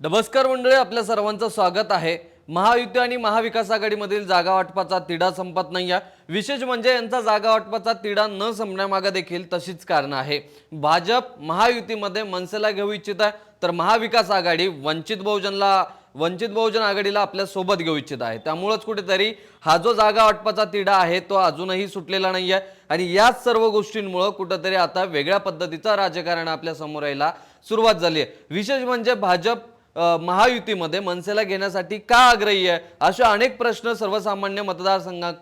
नमस्कार मंडळी आपल्या सर्वांचं स्वागत आहे. महायुती आणि महाविकास आघाडीमधील जागा वाटपाचा तिढा संपत नाही आहे विशेष म्हणजे यांचा जागा वाटपाचा तिढा न संपण्यामागे देखील तशीच कारणं आहे. भाजप महायुतीमध्ये मनसेला घेऊ इच्छित आहे तर महाविकास आघाडी वंचित बहुजनला वंचित बहुजन आघाडीला आपल्यासोबत घेऊ इच्छित आहे. त्यामुळंच कुठेतरी हा जो जागा वाटपाचा तिढा आहे तो अजूनही सुटलेला नाही आहे आणि याच सर्व गोष्टींमुळं कुठंतरी आता वेगळ्या पद्धतीचा राजकारण आपल्यासमोर यायला सुरुवात झाली आहे विशेष म्हणजे भाजप महायुतीमध्ये मनसेला घेण्यासाठी का आग्रही आहे? असे अनेक प्रश्न सर्वसामान्य मतदारसंघात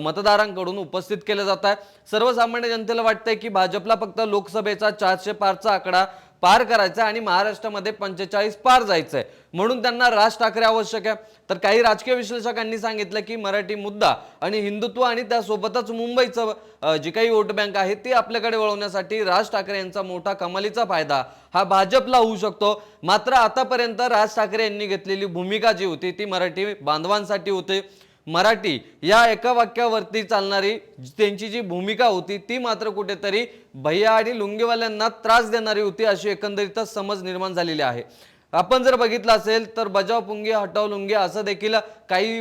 मतदारांकडून उपस्थित केले जात आहे सर्वसामान्य जनतेला वाटतंय की भाजपला फक्त लोकसभेचा चारशे पारचा आकडा पार करायचं आहे आणि महाराष्ट्रामध्ये पंचेचाळीस पार जायचं आहे म्हणून त्यांना राज ठाकरे आवश्यक आहे. तर काही राजकीय विश्लेषकांनी सांगितलं की मराठी मुद्दा आणि हिंदुत्व आणि त्यासोबतच मुंबईचं जी काही वोट बँक आहे ती आपल्याकडे वळवण्यासाठी राज ठाकरे यांचा मोठा कमालीचा फायदा हा भाजपला होऊ शकतो. मात्र आतापर्यंत राज ठाकरे यांनी घेतलेली भूमिका जी होती ती मराठी बांधवांसाठी होती. मराठी या एका वाक्यावरती चालणारी त्यांची जी भूमिका होती ती मात्र कुठेतरी भैया आणि लुंगीवाल्यांना त्रास देणारी होती अशी एकंदरीतच समज निर्माण झालेली आहे. आपण जर बघितलं असेल तर बजाव पुंगी हटाव लुंगी असं देखील काही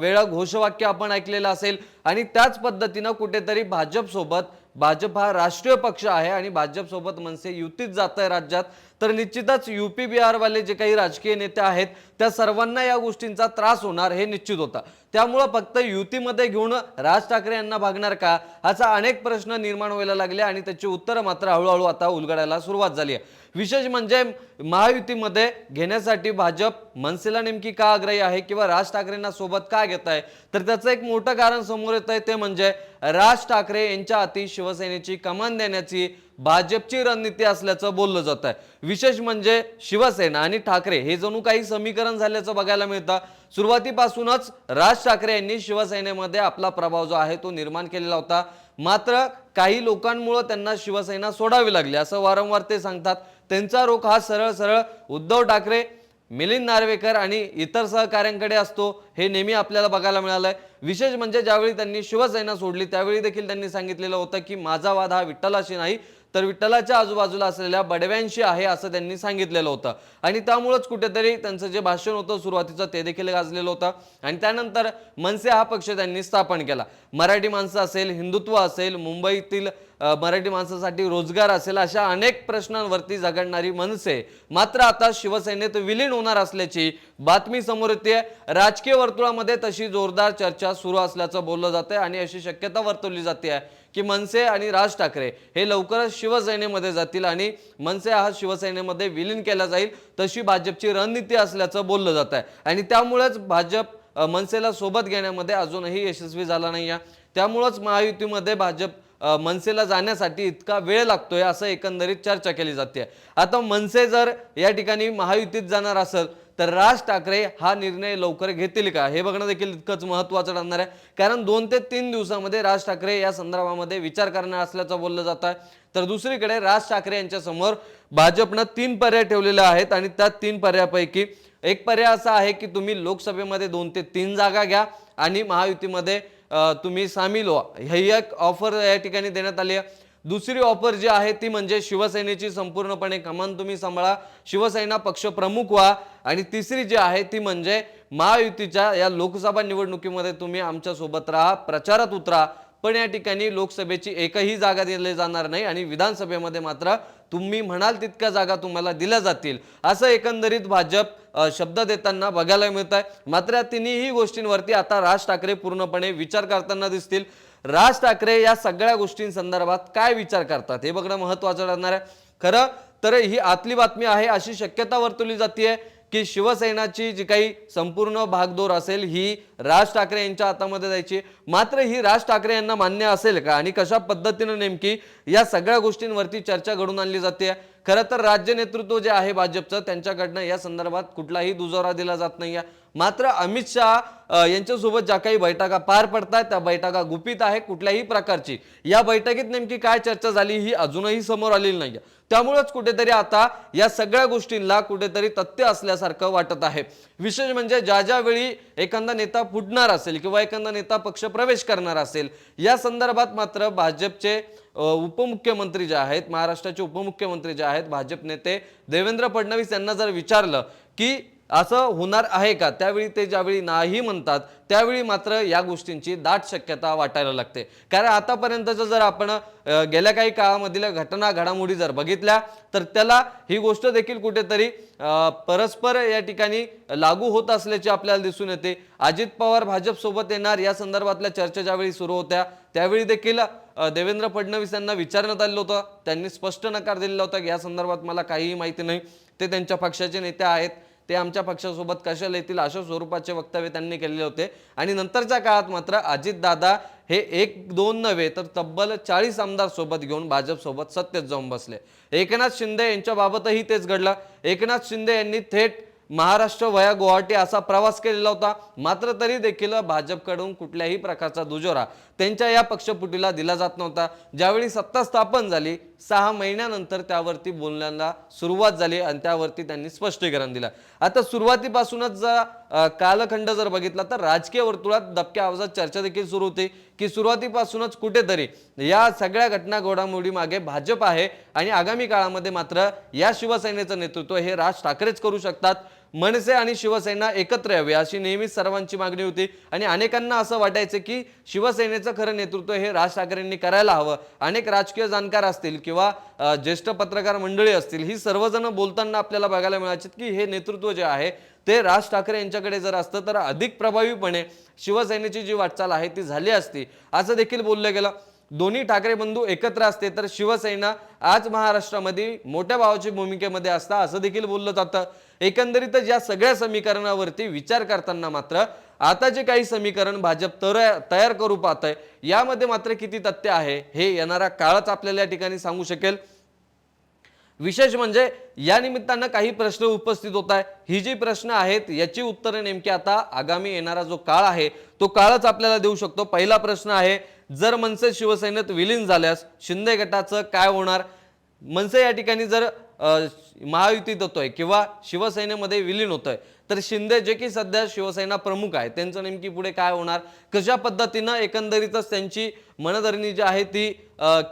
वेळा घोषवाक्य आपण ऐकलेलं असेल आणि त्याच पद्धतीनं कुठेतरी भाजपसोबत भाजप हा राष्ट्रीय पक्ष आहे आणि भाजपसोबत मनसे युतीत जात आहे राज्यात तर निश्चितच युपी बिहारवाले जे काही राजकीय नेते आहेत त्या सर्वांना या गोष्टींचा त्रास होणार हे निश्चित होता. त्यामुळं फक्त युतीमध्ये घेऊन राज ठाकरे यांना भागणार का? असा अनेक प्रश्न निर्माण व्हायला लागले आणि त्याची उत्तरं मात्र हळूहळू आता उलगडायला सुरुवात झाली आहे. विशेष म्हणजे महायुतीमध्ये घेण्यासाठी भाजप मनसेला नेमकी का आग्रही आहे किंवा राज ठाकरेंना सोबत का घेत आहे? तर त्याचं एक मोठं कारण समोर येत आहे ते म्हणजे राज ठाकरे यांच्या हाती शिवसेनेची कमान देण्याची भाजपची रणनीती असल्याचं बोललं जात आहे विशेष म्हणजे शिवसेना आणि ठाकरे हे जणू काही समीकरण झाल्याचं बघायला मिळतं. सुरुवातीपासूनच राज ठाकरे यांनी शिवसेनेमध्ये आपला प्रभाव जो आहे तो निर्माण केलेला होता. मात्र काही लोकांमुळं त्यांना शिवसेना सोडावी लागली असं वारंवार ते सांगतात. त्यांचा रोख हा सरळ सरळ उद्धव ठाकरे मिलिंद नार्वेकर आणि इतर सहकाऱ्यांकडे असतो हे नेहमी आपल्याला बघायला मिळालंय. विशेष म्हणजे ज्यावेळी त्यांनी शिवसेना सोडली त्यावेळी देखील त्यांनी सांगितलेलं होतं की माझा वाद हा विठ्ठलाशी नाही तर विठ्ठलाच्या आजूबाजूला असलेल्या बडव्यांशी आहे असं त्यांनी सांगितलेलं होतं. आणि त्यामुळंच कुठेतरी त्यांचं जे भाषण होतं सुरुवातीचं ते देखील गाजलेलं होतं. आणि त्यानंतर मनसे हा पक्ष त्यांनी स्थापन केला. मराठी माणसं असेल हिंदुत्व असेल मुंबईतील मराठी माणसासाठी रोजगार असेल अशा अनेक प्रश्नांवरती झगडणारी मनसे. मात्र आता शिवसेनेत विलीन होणार असल्याची बातमी समोर येते राजकीय वर्तुळामध्ये तशी जोरदार चर्चा सुरू असल्याचं बोललं जातंय आणि अशी शक्यता वर्तवली जाते आहे की मनसे आणि राज ठाकरे हे लवकरच शिवसेनेमध्ये जातील आणि मनसे हा शिवसेनेमध्ये विलीन केला जाईल तशी भाजपची रणनीती असल्याचं बोललं जात आहे आणि त्यामुळेच भाजप मनसेला सोबत घेण्यामध्ये अजूनही यशस्वी झाला नाही आहे त्यामुळंच महायुतीमध्ये भाजप मनसेला जाण्यासाठी इतका वेळ लागतोय असं एकंदरीत चर्चा केली जाते. आता मनसे जर या ठिकाणी महायुतीत जाणार असेल तर राज ठाकरे हा निर्णय लवकर घेतील का? हे बघणं देखील इतकंच महत्त्वाचं ठरणार आहे. कारण दोन ते तीन दिवसामध्ये राज ठाकरे या संदर्भामध्ये विचार करणार असल्याचं बोललं जात आहे. तर दुसरीकडे राज ठाकरे यांच्यासमोर भाजपनं तीन पर्याय ठेवलेले आहेत आणि त्या तीन पर्यायापैकी एक पर्याय असा आहे की तुम्ही लोकसभेमध्ये दोन ते तीन जागा घ्या आणि महायुतीमध्ये तुम्ही सामील व्हा. ही एक ऑफर या ठिकाणी देण्यात आली आहे. दुसरी ऑफर जी आहे ती म्हणजे शिवसेनेची संपूर्णपणे कमान तुम्ही सांभाळा. शिवसेना पक्ष प्रमुख व्हा. आणि तिसरी जी आहे ती म्हणजे महायुतीच्या या लोकसभा निवडणुकीमध्ये तुम्ही आमच्यासोबत राहा. प्रचारात उतरा. पण या ठिकाणी लोकसभेची एकही जागा दिली जाणार नाही आणि विधानसभेमध्ये मात्र तुम्ही म्हणाल तितक्या जागा तुम्हाला दिल्या जातील. असं एकंदरीत भाजप शब्द देताना बघायला मिळत आहे मात्र या तिन्ही गोष्टींवरती आता राज ठाकरे पूर्णपणे विचार करताना दिसतील. राज ठाकरे या सगळ्या गोष्टींसंदर्भात काय विचार करतात हे बघणं महत्वाचं ठरणार आहे. खरं तर ही आतली बातमी आहे अशी शक्यता वर्तवली जाते की शिवसेनाची जी काही संपूर्ण भागदोर असेल ही राज ठाकरे यांच्या हातामध्ये जायची. मात्र ही राज ठाकरे यांना मान्य असेल का? आणि कशा पद्धतीनं नेमकी या सगळ्या गोष्टींवरती चर्चा घडून आणली जाते? खरं तर राज्य नेतृत्व जे आहे भाजपचं त्यांच्याकडनं या संदर्भात कुठलाही दुजोरा दिला जात नाही मात्र अमित शहा यांच्यासोबत ज्या काही बैठका पार पडतात त्या बैठका गुपित आहे कुठल्याही प्रकारची. या बैठकीत नेमकी काय चर्चा झाली ही अजूनही समोर आलेली नाही त्यामुळेच कुठेतरी आता या सगळ्या गोष्टींना कुठेतरी तथ्य असल्यासारखं वाटत आहे. विशेष म्हणजे ज्या ज्या वेळी एखादा नेता फुटणार असेल किंवा एखादा नेता पक्ष प्रवेश करणार असेल या संदर्भात मात्र भाजपचे उपमुख्यमंत्री जे आहेत महाराष्ट्राचे उपमुख्यमंत्री जे आहेत भाजप नेते देवेंद्र फडणवीस यांना जर विचारलं की असं होणार आहे का? त्यावेळी ते ज्यावेळी नाही म्हणतात त्यावेळी मात्र या गोष्टींची दाट शक्यता वाटायला लागते. कारण आतापर्यंतचं जर आपण गेल्या काही काळामधील घटना घडामोडी जर बघितल्या तर त्याला ही गोष्ट देखील कुठेतरी परस्पर या ठिकाणी लागू होत असल्याचे आपल्याला दिसून येते. अजित पवार भाजपसोबत येणार या संदर्भातल्या चर्चा ज्यावेळी सुरू होत्या त्यावेळी देखील देवेंद्र फडणवीस यांना विचारण्यात आलेलं होतं. त्यांनी स्पष्ट नकार दिलेला होता की या संदर्भात मला काहीही माहिती नाही. ते त्यांच्या पक्षाचे नेते आहेत. ते आमच्या पक्षासोबत कशाला येतील अशा स्वरूपाचे वक्तव्य त्यांनी केलेले होते. आणि नंतरच्या काळात मात्र अजितदादा हे एक दोन नव्हे तर तब्बल चाळीस आमदार सोबत घेऊन भाजपसोबत सत्तेत जाऊन बसले. एकनाथ शिंदे यांच्याबाबतही तेच घडलं. एकनाथ शिंदे यांनी थेट महाराष्ट्र वया गुवाहाटी असा प्रवास केलेला होता. मात्र तरी देखील भाजपकडून कुठल्याही प्रकारचा दुजोरा त्यांच्या या पक्षपुटीला दिला जात नव्हता. ज्यावेळी सत्ता स्थापन झाली सहा महिन्यानंतर त्यावरती बोलण्याला सुरुवात झाली आणि त्यावरती त्यांनी स्पष्टीकरण दिलं. आता सुरुवातीपासूनच जर कालखंड जर बघितला तर राजकीय वर्तुळात दबक्या आवाजात चर्चा देखील सुरू होती की सुरुवातीपासूनच कुठेतरी या सगळ्या घटना घोडामोडी मागे भाजप आहे आणि आगामी काळामध्ये मात्र या शिवसेनेचं नेतृत्व हे राज ठाकरेच करू शकतात. मनसे आणि शिवसेना एकत्र यावी अशी नेहमीच सर्वांची मागणी होती. आणि अनेकांना असं वाटायचं की शिवसेनेचं खरं नेतृत्व हे राज ठाकरेंनी करायला हवं. अनेक राजकीय जाणकार असतील किंवा ज्येष्ठ पत्रकार मंडळी असतील ही सर्वजण बोलताना आपल्याला बघायला मिळायचे की हे नेतृत्व जे आहे ते राज ठाकरे यांच्याकडे जर असतं तर अधिक प्रभावीपणे शिवसेनेची जी वाटचाल आहे ती झाली असती. असं देखील बोललं गेलं. दोन्ही ठाकरे बंधू एकत्र असते तर शिवसेना आज महाराष्ट्रामध्ये मोठ्या भावाची भूमिकेमध्ये असता असं देखील बोललं जातं. एकंदरीतच या सगळ्या समीकरणावरती विचार करताना मात्र आता जे काही समीकरण भाजप तर तयार करू पाहत आहे यामध्ये मात्र किती तथ्य आहे हे येणारा काळच आपल्याला या ठिकाणी सांगू शकेल. विशेष म्हणजे या निमित्तानं काही प्रश्न उपस्थित होत आहे ही जी प्रश्न आहेत याची उत्तरे नेमकी आता आगामी येणारा जो काळ आहे तो काळच आपल्याला देऊ शकतो. पहिला प्रश्न आहे जर मनसे शिवसेनेत विलीन झाल्यास शिंदे गटाचं काय होणार? मनसे या ठिकाणी जर महायुतीत होतोय किंवा शिवसेनेमध्ये विलीन होतोय तर शिंदे जे की सध्या शिवसेना प्रमुख आहे त्यांचं नेमकी पुढे काय होणार? कशा पद्धतीनं एकंदरीतच त्यांची मनधरणी जी आहे ती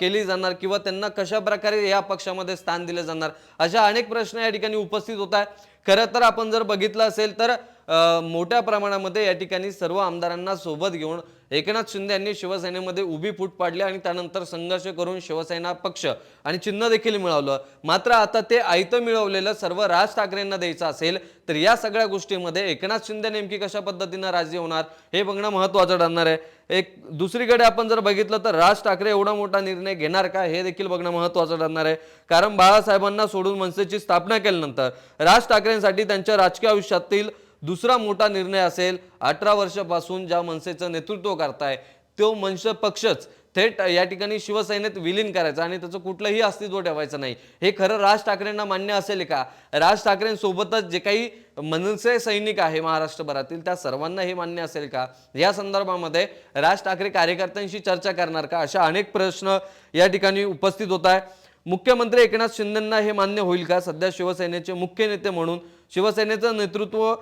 केली जाणार किंवा त्यांना कशा प्रकारे या पक्षामध्ये स्थान दिले जाणार? अशा अनेक प्रश्न या ठिकाणी उपस्थित होत आहे खरं तर आपण जर बघितलं असेल तर मोठ्या प्रमाणामध्ये या ठिकाणी सर्व आमदारांना सोबत घेऊन एकनाथ शिंदे यांनी शिवसेनेमध्ये उभी फूट पाडली आणि त्यानंतर संघर्ष करून शिवसेना पक्ष आणि चिन्ह देखील मिळवलं. मात्र आता ते आयतं मिळवलेलं सर्व राज ठाकरेंना द्यायचं असेल तर या सगळ्या गोष्टींमध्ये एकनाथ शिंदे नेमकी कशा पद्धतीनं राजी होणार हे बघणं महत्त्वाचं ठरणार आहे. एक दुसरीकडे आपण जर बघितलं तर राज ठाकरे एवढा मोठा निर्णय घेणार का हे देखील बघणं महत्त्वाचं ठरणार आहे. कारण बाळासाहेबांना सोडून मनसेची स्थापना केल्यानंतर राज ठाकरेंसाठी त्यांच्या राजकीय आयुष्यातील दुसरा मोठा निर्णय असेल अठरा वर्षापासून ज्या मनसेचं नेतृत्व करताय तो मनसे पक्षच थेट या ठिकाणी शिवसेनेत विलीन करायचं आणि त्याचं कुठलंही अस्तित्व ठेवायचं नाही. हे खरं राज ठाकरेंना मान्य असेल का? राज ठाकरेंसोबतच जे काही मनसे सैनिक आहे महाराष्ट्रभरातील त्या सर्वांना हे मान्य असेल का? या संदर्भामध्ये राज ठाकरे कार्यकर्त्यांशी चर्चा करणार का? अशा अनेक प्रश्न या ठिकाणी उपस्थित होत आहे मुख्यमंत्री एकनाथ शिंदेंना हे मान्य होईल का? सध्या शिवसेनेचे मुख्य नेते म्हणून शिवसेनेचं नेतृत्व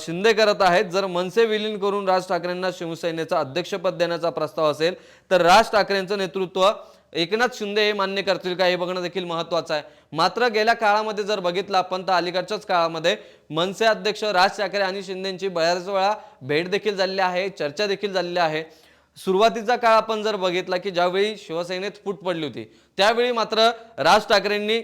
शिंदे करत आहेत. जर मनसे विलीन करून राज ठाकरेंना शिवसेनेचा अध्यक्षपद देण्याचा प्रस्ताव असेल तर राज ठाकरेंचं नेतृत्व एकनाथ शिंदे हे मान्य करतील का? हे बघणं देखील महत्वाचं आहे. मात्र गेल्या काळामध्ये जर बघितलं आपण तर अलीकडच्याच काळामध्ये मनसे अध्यक्ष राज ठाकरे आणि शिंदेची बऱ्याच वेळा भेट देखील झालेली आहे चर्चा देखील झालेली आहे. सुरुवातीचा काळ आपण जर बघितला की ज्यावेळी शिवसेनेत फूट पडली होती त्यावेळी मात्र राज ठाकरेंनी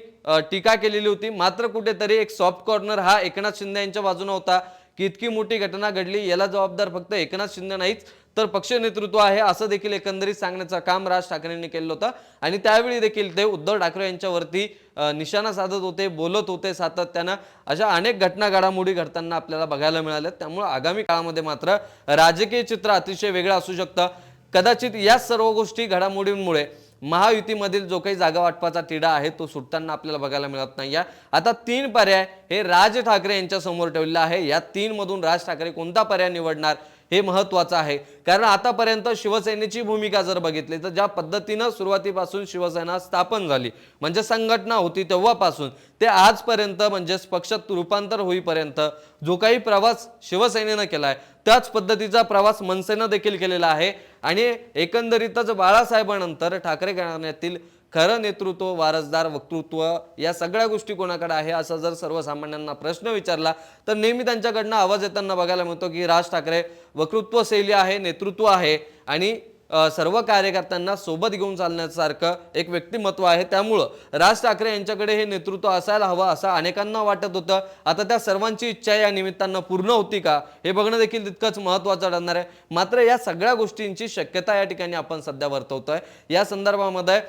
टीका केलेली होती. मात्र कुठेतरी एक सॉफ्ट कॉर्नर हा एकनाथ शिंदे यांच्या बाजूने होता. की इतकी मोठी घटना घडली याला जबाबदार फक्त एकनाथ शिंदे नाहीच तर पक्ष नेतृत्व आहे असं देखील एकंदरीत सांगण्याचं काम राज ठाकरेंनी केलं होतं. आणि त्यावेळी देखील ते उद्धव ठाकरे यांच्यावरती निशाणा साधत होते बोलत होते सातत्यानं. अशा अनेक घटना घडामोडी घडताना आपल्याला बघायला मिळाल्या त्यामुळे आगामी काळामध्ये मात्र राजकीय चित्र अतिशय वेगळं असू शकतं. कदाचित या सर्व गोष्टी घडामोडींमुळे महायुतीमधील जो काही जागा वाटपाचा तिढा आहे तो सुटताना आपल्याला बघायला मिळत नाही. आता तीन पर्याय हे राज ठाकरे यांच्या समोर ठेवलेला आहे. या तीन मधून राज ठाकरे कोणता पर्याय निवडणार? हे महत्वाचं आहे. कारण आतापर्यंत शिवसेनेची भूमिका जर बघितली तर ज्या पद्धतीनं सुरुवातीपासून शिवसेना स्थापन झाली म्हणजे संघटना होती तेव्हापासून ते आजपर्यंत म्हणजेच पक्षात रूपांतर होईपर्यंत जो काही प्रवास शिवसेनेनं केलाय त्याच पद्धतीचा प्रवास मनसेनं देखील केलेला आहे. आणि एकंदरीतच बाळासाहेबांनंतर ठाकरे घराण्यातील खरं नेतृत्व वारसदार वक्तृत्व या सगळ्या गोष्टी कोणाकडे आहे असा जर सर्वसामान्यांना प्रश्न विचारला तर नेहमी त्यांच्याकडनं आवाज येताना बघायला मिळतो की राज ठाकरे वक्तृत्व शैली आहे नेतृत्व आहे आणि सर्व कार्यकर्त्यांना सोबत घेऊन चालण्यासारखं एक व्यक्तिमत्व आहे. त्यामुळं राज ठाकरे यांच्याकडे हे नेतृत्व असायला हवं असं अनेकांना वाटत होतं. आता त्या सर्वांची इच्छा या निमित्तानं पूर्ण होती का? हे बघणं देखील तितकंच महत्त्वाचं ठरणार आहे. मात्र या सगळ्या गोष्टींची शक्यता या ठिकाणी आपण सध्या वर्तवतोय. या संदर्भामध्ये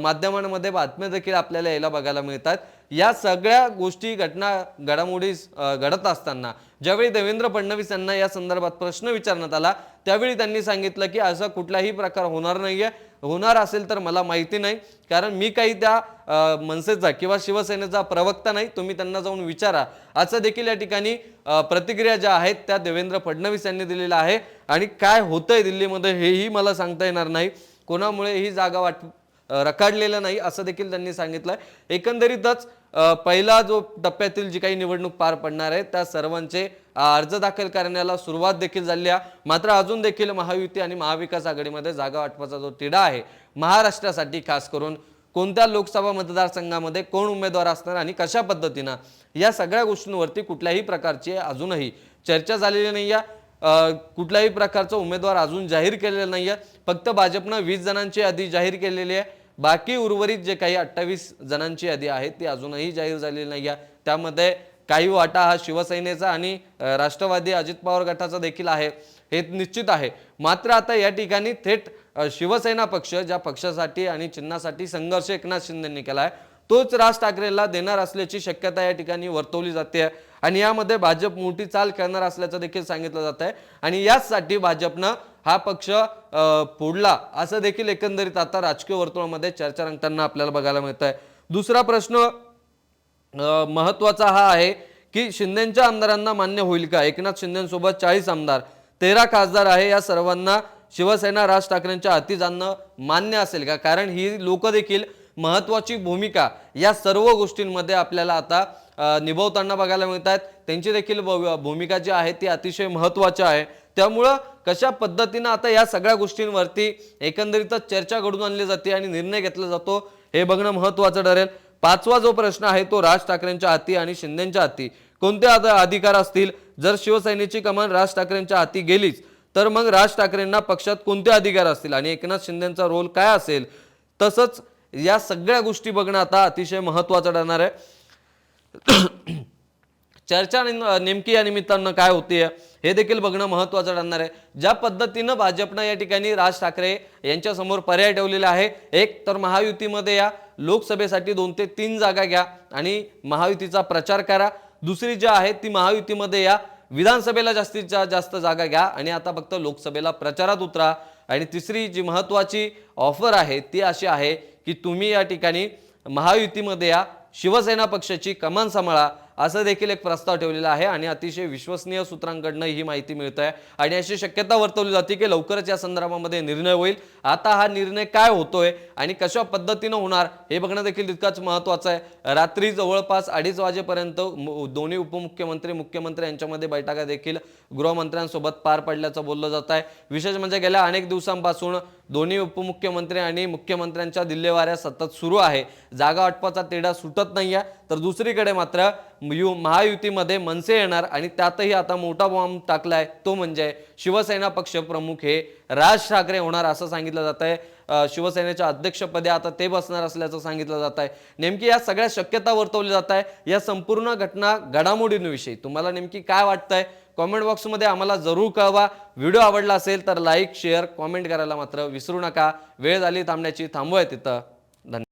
माध्यमांमध्ये बातम्या देखील आपल्याला यायला बघायला मिळतात या सगळ्या गोष्टी घटना घडामोडी घडत असताना ज्यावेळी देवेंद्र फडणवीस यांना या संदर्भात प्रश्न विचारण्यात आला त्यावेळी त्यांनी सांगितलं की असा कुठलाही प्रकार होणार नाहीये. होणार असेल तर मला माहिती नाही कारण मी काही त्या मनसेचा किंवा शिवसेनेचा प्रवक्ता नाही तुम्ही त्यांना जाऊन विचारा. असं देखील या ठिकाणी प्रतिक्रिया ज्या आहेत त्या देवेंद्र फडणवीस यांनी दिलेल्या आहे. आणि काय होतंय दिल्लीमध्ये हेही मला सांगता येणार नाही. कोणामुळे ही जागा वाट रखडलेलं नाही असं देखील त्यांनी सांगितलंय. एकंदरीतच पहिला जो टप्प्यातील जी काही निवडणूक पार पडणार आहे त्या सर्वांचे अर्ज दाखल करण्याला सुरुवात देखील झाली आहे. मात्र अजून देखील महायुती आणि महाविकास आघाडीमध्ये जागा वाटपाचा जो तिढा आहे महाराष्ट्रासाठी खास करून कोणत्या लोकसभा मतदारसंघामध्ये कोण उमेदवार असणार आणि कशा पद्धतीनं या सगळ्या गोष्टींवरती कुठल्याही प्रकारची अजूनही चर्चा झालेली नाही आहे कुठल्याही प्रकारचा उमेदवार अजून जाहीर केलेला नाही आहे फक्त भाजपनं वीस जणांची यादी जाहीर केलेली आहे. बाकी उर्वरित जे काही अठ्ठावीस जणांची यादी आहे ती अजूनही जाहीर झालेली नाही आहे त्यामध्ये काही वाटा हा शिवसेनेचा आणि राष्ट्रवादी अजित पवार गटाचा देखील आहे. हे निश्चित आहे. मात्र आता या ठिकाणी थेट शिवसेना पक्ष ज्या पक्षासाठी आणि चिन्हासाठी संघर्ष एकनाथ शिंदेंनी केला आहे तोच राज ठाकरेला देणार असल्याची शक्यता या ठिकाणी वर्तवली जाते. आणि यामध्ये भाजप मोठी चाल करणार असल्याचं देखील सांगितलं जात आहे. आणि याचसाठी भाजपनं हा पक्ष फोडला असं देखील एकंदरीत आता राजकीय वर्तुळामध्ये चर्चा रंगताना आपल्याला बघायला मिळत आहे दुसरा प्रश्न महत्त्वाचा हा आहे की शिंदेच्या आमदारांना मान्य होईल का? एकनाथ शिंदेसोबत चाळीस आमदार तेरा खासदार आहे. या सर्वांना शिवसेना राज ठाकरेंच्या हाती जाणं मान्य असेल का? कारण ही लोक देखील महत्वाची भूमिका या सर्व गोष्टींमध्ये आपल्याला आता निभावताना बघायला मिळत आहेत त्यांची देखील भूमिका जी आहे ती अतिशय महत्वाची आहे. त्यामुळं कशा पद्धतीनं आता या सगळ्या गोष्टींवरती एकंदरीतच चर्चा घडून आणली जाते आणि निर्णय घेतला जातो हे बघणं महत्वाचं ठरेल. पाचवा जो प्रश्न आहे तो राज ठाकरेंच्या हाती आणि शिंदेच्या हाती. कोणते अधिकार असतील? जर शिवसेनेची कमान राज ठाकरेंच्या हाती गेलीच तर मग राज ठाकरेंना पक्षात कोणते अधिकार असतील? आणि एकनाथ शिंदेचा रोल काय असेल? तसंच या सगळ्या गोष्टी बघणं आता अतिशय महत्वाचं ठरणार आहे. चर्चा नेमकी या निमित्तानं काय होतीये हे देखील बघणं महत्त्वाचं ठरणार आहे. ज्या पद्धतीनं भाजपनं या ठिकाणी राज ठाकरे यांच्यासमोर पर्याय ठेवलेला आहे एक तर महायुतीमध्ये या लोकसभेसाठी दोन ते तीन जागा घ्या आणि महायुतीचा प्रचार करा. दुसरी जी आहे ती महायुतीमध्ये या विधानसभेला जास्तीत जास्त जागा घ्या आणि आता फक्त लोकसभेला प्रचारात उतरा. आणि तिसरी जी महत्त्वाची ऑफर आहे ती अशी आहे की तुम्ही या ठिकाणी महायुतीमध्ये या शिवसेना पक्षाची कमान सांभाळा. असं देखील एक प्रस्ताव ठेवलेला आहे आणि अतिशय विश्वसनीय सूत्रांकडनं ही माहिती मिळत आहे आणि अशी शक्यता वर्तवली जाते की लवकरच या संदर्भामध्ये निर्णय होईल. आता हा निर्णय काय होतोय आणि कशा पद्धतीनं होणार हे बघणं देखील तितकाच महत्वाचं आहे. रात्री जवळपास अडीच वाजेपर्यंत दोन्ही उपमुख्यमंत्री मुख्यमंत्री यांच्यामध्ये बैठका देखील गृहमंत्र्यांसोबत पार पडल्याचं बोललं जात आहे. विशेष म्हणजे गेल्या अनेक दिवसांपासून दोन्ही उपमुख्यमंत्री आणि मुख्यमंत्र्यांच्या दिल्लेवाऱ्या सतत सुरू आहे. जागा वाटपाचा तेढा सुटत नाही आहे तर दुसरीकडे मात्र यु महायुतीमध्ये मनसे येणार आणि त्यातही आता मोठा बॉम्ब टाकलाय. तो म्हणजे शिवसेना पक्ष प्रमुख हे राज ठाकरे होणार असं सांगितलं जात आहे शिवसेनेच्या अध्यक्षपदी आता ते बसणार असल्याचं सांगितलं जात आहे नेमकी या सगळ्या शक्यता वर्तवली जात आहे या संपूर्ण घटना घडामोडींविषयी तुम्हाला नेमकी काय वाटतंय? कॉमेंट बॉक्समध्ये आम्हाला जरूर कळवा. व्हिडिओ आवडला असेल तर लाईक शेअर कॉमेंट करायला मात्र विसरू नका. वेळ झाली थांबण्याची. थांबूया तिथं धन्यवाद.